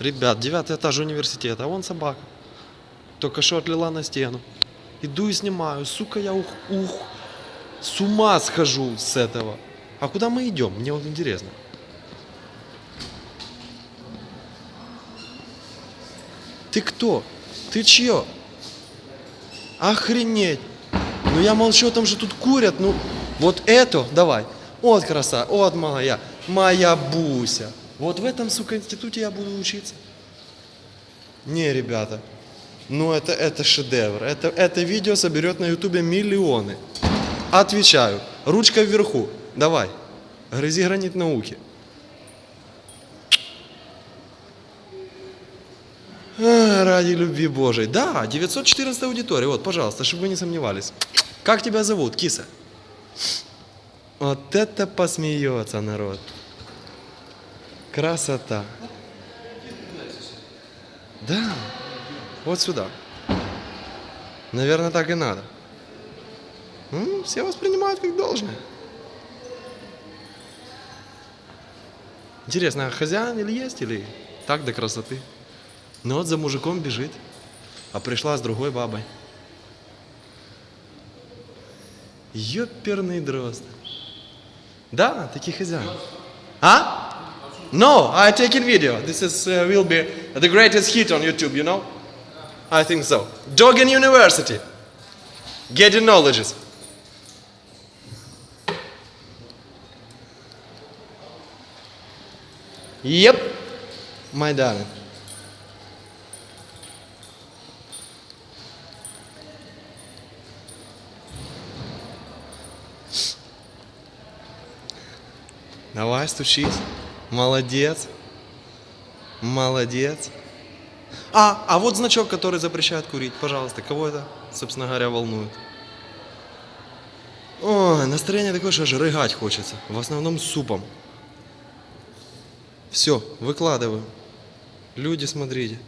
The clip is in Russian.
Ребят, девятый этаж университета, а вон собака. Только что отлила на стену. Иду и снимаю. Сука, я ух, ух, с ума схожу с этого. А куда мы идем? Мне вот интересно. Ты кто? Ты чье? Охренеть. Ну я молчу том, что тут курят. Ну, вот это, давай. Вот краса, вот моя, моя Буся. Вот в этом, сука, институте я буду учиться. Не, ребята, ну это, это шедевр. Это, это видео соберет на ютубе миллионы. Отвечаю. Ручка вверху. Давай. Грызи гранит науки. Ради любви Божией. Да, 914 аудитория. Вот, пожалуйста, чтобы вы не сомневались. Как тебя зовут, киса? Вот это посмеется народ. Красота. Да. Вот сюда. Наверное, так и надо. Все воспринимают как должное. Интересно, а хозяин или есть, или так до красоты? Ну вот за мужиком бежит, а пришла с другой бабой. Ёперный дрозд. Да, такие хозяин. А? No, I taking video. This is uh, will be the greatest hit on YouTube, you know? I think so. Dogen University. Getting knowledges. Yep, my darling. Now eyes to cheat. Молодец. Молодец. А, а вот значок, который запрещает курить. Пожалуйста, кого это, собственно говоря, волнует? Ой, настроение такое, что аж рыгать хочется. В основном супом. Все, выкладываю. Люди, смотрите.